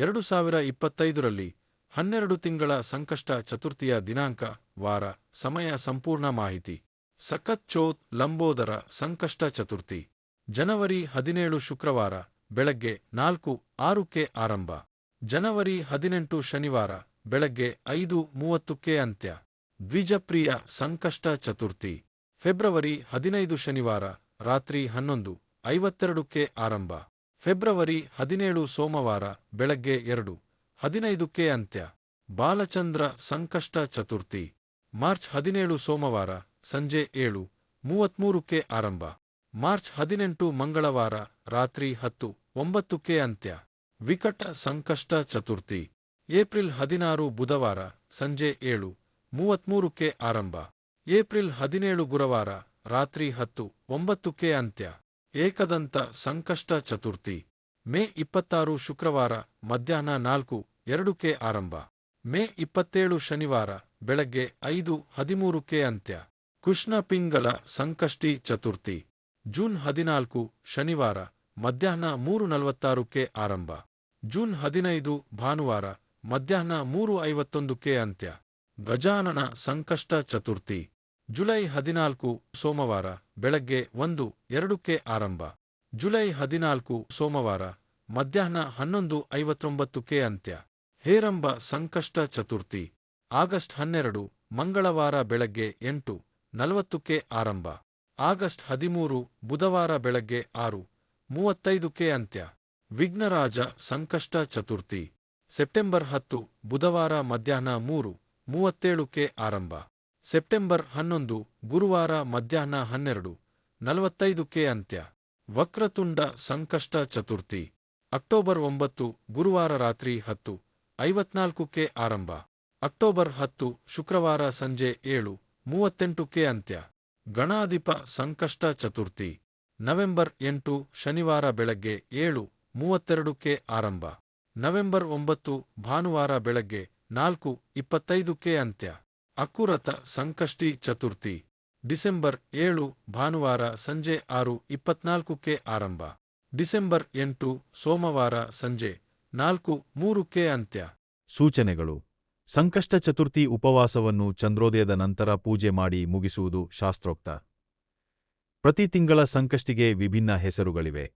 ಎರಡು ಸಾವಿರ ಇಪ್ಪತ್ತೈದರಲ್ಲಿ ಹನ್ನೆರಡು ತಿಂಗಳ ಸಂಕಷ್ಟ ಚತುರ್ಥಿಯ ದಿನಾಂಕ ವಾರ ಸಮಯ ಸಂಪೂರ್ಣ ಮಾಹಿತಿ. ಸಖತ್ ಲಂಬೋದರ ಸಂಕಷ್ಟ ಚತುರ್ಥಿ. ಜನವರಿ ಹದಿನೇಳು ಶುಕ್ರವಾರ ಬೆಳಗ್ಗೆ ನಾಲ್ಕು ಆರುಕ್ಕೆ ಆರಂಭ. ಜನವರಿ ಹದಿನೆಂಟು ಶನಿವಾರ ಬೆಳಗ್ಗೆ ಐದು ಮೂವತ್ತಕ್ಕೆ ಅಂತ್ಯ. ದ್ವಿಜಪ್ರಿಯ ಸಂಕಷ್ಟ ಚತುರ್ಥಿ. ಫೆಬ್ರವರಿ ಹದಿನೈದು ಶನಿವಾರ ರಾತ್ರಿ ಹನ್ನೊಂದು ಐವತ್ತೆರಡಕ್ಕೆ ಆರಂಭ. ಫೆಬ್ರವರಿ ಹದಿನೇಳು ಸೋಮವಾರ ಬೆಳಗ್ಗೆ ಎರಡು, ಹದಿನೈದಕ್ಕೆ ಅಂತ್ಯ, ಬಾಲಚಂದ್ರ ಸಂಕಷ್ಟ ಚತುರ್ಥಿ, ಮಾರ್ಚ್ ಹದಿನೇಳು ಸೋಮವಾರ ಸಂಜೆ ಏಳು, ಮೂವತ್ಮೂರಕ್ಕೆ ಆರಂಭ, ಮಾರ್ಚ್ ಹದಿನೆಂಟು ಮಂಗಳವಾರ ರಾತ್ರಿ ಹತ್ತು, ಒಂಬತ್ತಕ್ಕೆ ಅಂತ್ಯ, ವಿಕಟ ಸಂಕಷ್ಟ ಚತುರ್ಥಿ, ಏಪ್ರಿಲ್ ಹದಿನಾರು ಬುಧವಾರ ಸಂಜೆ ಏಳು, ಮೂವತ್ಮೂರಕ್ಕೆ ಆರಂಭ, ಏಪ್ರಿಲ್ ಹದಿನೇಳು ಗುರುವಾರ ರಾತ್ರಿ ಹತ್ತು, ಒಂಬತ್ತಕ್ಕೆ ಅಂತ್ಯ. ಏಕದಂತ ಸಂಕಷ್ಟ ಚತುರ್ಥಿ. ಮೇ ಇಪ್ಪತ್ತಾರು ಶುಕ್ರವಾರ ಮಧ್ಯಾಹ್ನ ನಾಲ್ಕು ಎರಡಕ್ಕೆ ಆರಂಭ. ಮೇ ಇಪ್ಪತ್ತೇಳು ಶನಿವಾರ ಬೆಳಗ್ಗೆ ಐದು ಹದಿಮೂರಕ್ಕೆ ಅಂತ್ಯ. ಕೃಷ್ಣ ಪಿಂಗಳ ಸಂಕಷ್ಟಿ ಚತುರ್ಥಿ. ಜೂನ್ ಹದಿನಾಲ್ಕು, ಶನಿವಾರ ಮಧ್ಯಾಹ್ನ ಮೂರು ನಲವತ್ತಾರಕ್ಕೆ ಆರಂಭ. ಜೂನ್ ಹದಿನೈದು, ಭಾನುವಾರ ಮಧ್ಯಾಹ್ನ ಮೂರು ಐವತ್ತೊಂದಕ್ಕೆ ಅಂತ್ಯ. ಗಜಾನನ ಸಂಕಷ್ಟ ಚತುರ್ಥಿ. ಜುಲೈ ಹದಿನಾಲ್ಕು ಸೋಮವಾರ ಬೆಳಗ್ಗೆ ಒಂದು, ಎರಡಕ್ಕೆ ಆರಂಭ. ಜುಲೈ ಹದಿನಾಲ್ಕು ಸೋಮವಾರ ಮಧ್ಯಾಹ್ನ ಹನ್ನೊಂದು ಐವತ್ತೊಂಬತ್ತಕ್ಕೆ ಅಂತ್ಯ. ಹೇರಂಬ ಸಂಕಷ್ಟ ಚತುರ್ಥಿ. ಆಗಸ್ಟ್ ಹನ್ನೆರಡು, ಮಂಗಳವಾರ ಬೆಳಗ್ಗೆ ಎಂಟು, ನಲವತ್ತಕ್ಕೆ ಆರಂಭ. ಆಗಸ್ಟ್ ಹದಿಮೂರು, ಬುಧವಾರ ಬೆಳಗ್ಗೆ ಆರು, ಮೂವತ್ತೈದಕ್ಕೆ ಅಂತ್ಯ. ವಿಘ್ನರಾಜ ಸಂಕಷ್ಟ ಚತುರ್ಥಿ. ಸೆಪ್ಟೆಂಬರ್ ಹತ್ತು, ಬುಧವಾರ ಮಧ್ಯಾಹ್ನ ಮೂರು, ಮೂವತ್ತೇಳಕ್ಕೆ ಆರಂಭ. ಸೆಪ್ಟೆಂಬರ್ ಹನ್ನೊಂದು, ಗುರುವಾರ ಮಧ್ಯಾಹ್ನ ಹನ್ನೆರಡು ನಲವತ್ತೈದಕ್ಕೆ ಅಂತ್ಯ. ವಕ್ರತುಂಡ ಸಂಕಷ್ಟ ಚತುರ್ಥಿ. ಅಕ್ಟೋಬರ್ ಒಂಬತ್ತು, ಗುರುವಾರ ರಾತ್ರಿ ಹತ್ತು ಐವತ್ನಾಲ್ಕಕ್ಕೆ ಆರಂಭ. ಅಕ್ಟೋಬರ್ ಹತ್ತು, ಶುಕ್ರವಾರ ಸಂಜೆ ಏಳು ಮೂವತ್ತೆಂಟಕ್ಕೆ ಅಂತ್ಯ. ಗಣಾಧಿಪ ಸಂಕಷ್ಟ ಚತುರ್ಥಿ. ನವೆಂಬರ್ ಎಂಟು, ಶನಿವಾರ ಬೆಳಗ್ಗೆ ಏಳು ಮೂವತ್ತೆರಡಕ್ಕೆ ಆರಂಭ. ನವೆಂಬರ್ ಒಂಬತ್ತು, ಭಾನುವಾರ ಬೆಳಗ್ಗೆ ನಾಲ್ಕು ಇಪ್ಪತ್ತೈದಕ್ಕೆ ಅಂತ್ಯ. ಅಕುರತ ಸಂಕಷ್ಟಿ ಚತುರ್ಥಿ, ಡಿಸೆಂಬರ್ ಏಳು, ಭಾನುವಾರ ಸಂಜೆ ಆರು, ಇಪ್ಪತ್ನಾಲ್ಕಕ್ಕೆ ಆರಂಭ. ಡಿಸೆಂಬರ್ ಎಂಟು, ಸೋಮವಾರ ಸಂಜೆ ನಾಲ್ಕು, ಮೂರಕ್ಕೆ ಅಂತ್ಯ. ಸೂಚನೆಗಳು. ಸಂಕಷ್ಟ ಚತುರ್ಥಿ ಉಪವಾಸವನ್ನು ಚಂದ್ರೋದಯದ ನಂತರ ಪೂಜೆ ಮಾಡಿ ಮುಗಿಸುವುದು ಶಾಸ್ತ್ರೋಕ್ತ. ಪ್ರತಿ ತಿಂಗಳ ಸಂಕಷ್ಟಿಗೆ ವಿಭಿನ್ನ ಹೆಸರುಗಳಿವೆ.